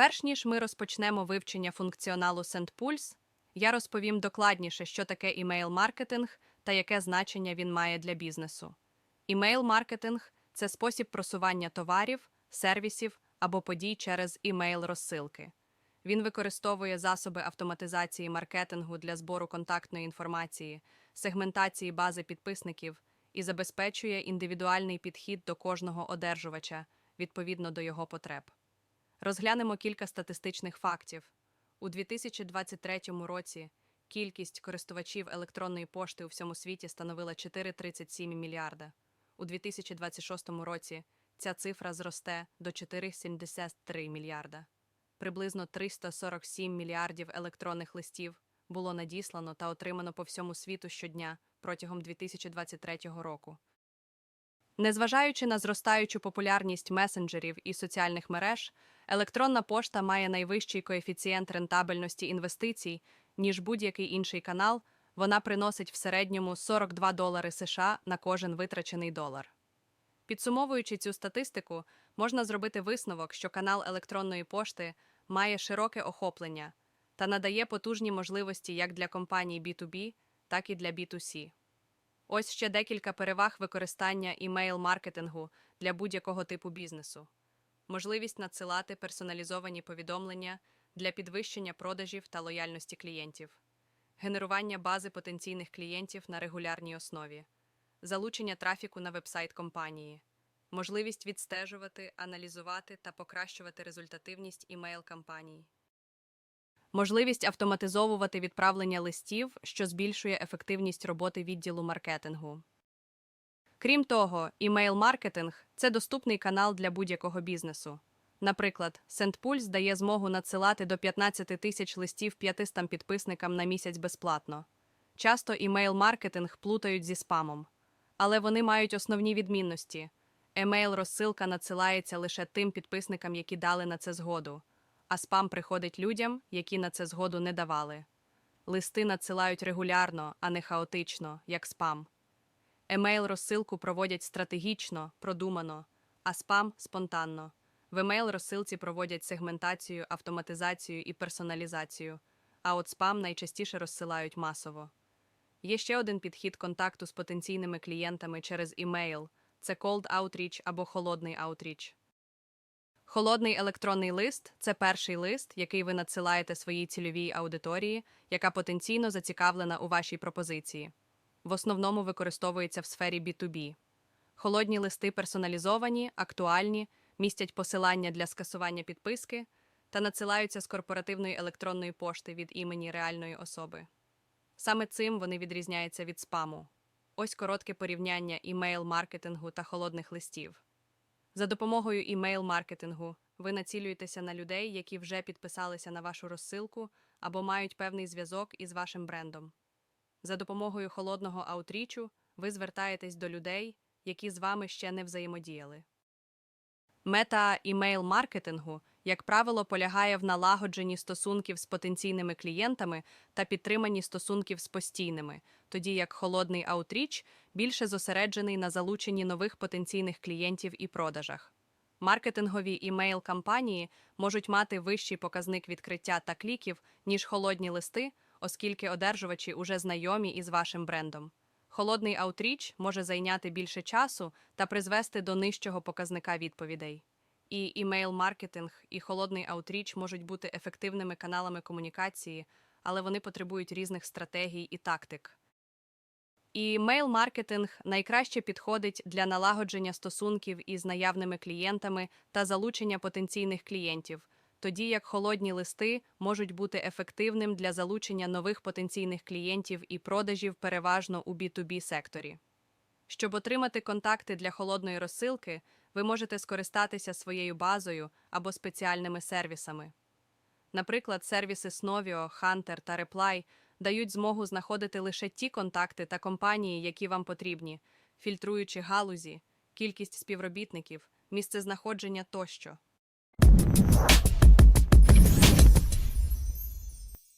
Перш ніж ми розпочнемо вивчення функціоналу SendPulse, я розповім докладніше, що таке імейл-маркетинг та яке значення він має для бізнесу. Імейл-маркетинг це спосіб просування товарів, сервісів або подій через імейл-розсилки. Він використовує засоби автоматизації маркетингу для збору контактної інформації, сегментації бази підписників і забезпечує індивідуальний підхід до кожного одержувача відповідно до його потреб. Розглянемо кілька статистичних фактів. У 2023 році кількість користувачів електронної пошти у всьому світі становила 4,37 мільярда. У 2026 році ця цифра зросте до 4,73 мільярда. Приблизно 347 мільярдів електронних листів було надіслано та отримано по всьому світу щодня протягом 2023 року. Незважаючи на зростаючу популярність месенджерів і соціальних мереж, електронна пошта має найвищий коефіцієнт рентабельності інвестицій, ніж будь-який інший канал, вона приносить в середньому 42 долари США на кожен витрачений долар. Підсумовуючи цю статистику, можна зробити висновок, що канал електронної пошти має широке охоплення та надає потужні можливості як для компаній B2B, так і для B2C. Ось ще декілька переваг використання імейл-маркетингу для будь-якого типу бізнесу. Можливість надсилати персоналізовані повідомлення для підвищення продажів та лояльності клієнтів, генерування бази потенційних клієнтів на регулярній основі, залучення трафіку на вебсайт компанії, можливість відстежувати, аналізувати та покращувати результативність імейл-кампаній. Можливість автоматизовувати відправлення листів, що збільшує ефективність роботи відділу маркетингу. Крім того, імейл-маркетинг це доступний канал для будь-якого бізнесу. Наприклад, SendPulse дає змогу надсилати до 15 тисяч листів 500 підписникам на місяць безплатно. Часто імейл-маркетинг плутають зі спамом, але вони мають основні відмінності. Емейл-розсилка надсилається лише тим підписникам, які дали на це згоду, а спам приходить людям, які на це згоду не давали. Листи надсилають регулярно, а не хаотично, як спам. Емейл-розсилку проводять стратегічно, продумано, а спам спонтанно. В емейл-розсилці проводять сегментацію, автоматизацію і персоналізацію, а от спам найчастіше розсилають масово. Є ще один підхід контакту з потенційними клієнтами через імейл це cold outreach або холодний outreach. Холодний електронний лист це перший лист, який ви надсилаєте своїй цільовій аудиторії, яка потенційно зацікавлена у вашій пропозиції. В основному використовується в сфері B2B. Холодні листи персоналізовані, актуальні, містять посилання для скасування підписки та надсилаються з корпоративної електронної пошти від імені реальної особи. Саме цим вони відрізняються від спаму. Ось коротке порівняння імейл-маркетингу та холодних листів. За допомогою імейл-маркетингу ви націлюєтеся на людей, які вже підписалися на вашу розсилку або мають певний зв'язок із вашим брендом. За допомогою холодного аутрічу ви звертаєтесь до людей, які з вами ще не взаємодіяли. Мета імейл-маркетингу, як правило, полягає в налагодженні стосунків з потенційними клієнтами та підтриманні стосунків з постійними, тоді як холодний аутріч більше зосереджений на залученні нових потенційних клієнтів і продажах. Маркетингові імейл-кампанії можуть мати вищий показник відкриття та кліків, ніж холодні листи, оскільки одержувачі уже знайомі із вашим брендом. Холодний аутріч може зайняти більше часу та призвести до нижчого показника відповідей. І імейл-маркетинг, і холодний аутріч можуть бути ефективними каналами комунікації, але вони потребують різних стратегій і тактик. І мейл-маркетинг найкраще підходить для налагодження стосунків із наявними клієнтами та залучення потенційних клієнтів, тоді як холодні листи можуть бути ефективним для залучення нових потенційних клієнтів і продажів переважно у B2B секторі. Щоб отримати контакти для холодної розсилки, ви можете скористатися своєю базою або спеціальними сервісами. Наприклад, сервіси Snovio, Hunter та Reply дають змогу знаходити лише ті контакти та компанії, які вам потрібні, фільтруючи галузі, кількість співробітників, місце знаходження тощо.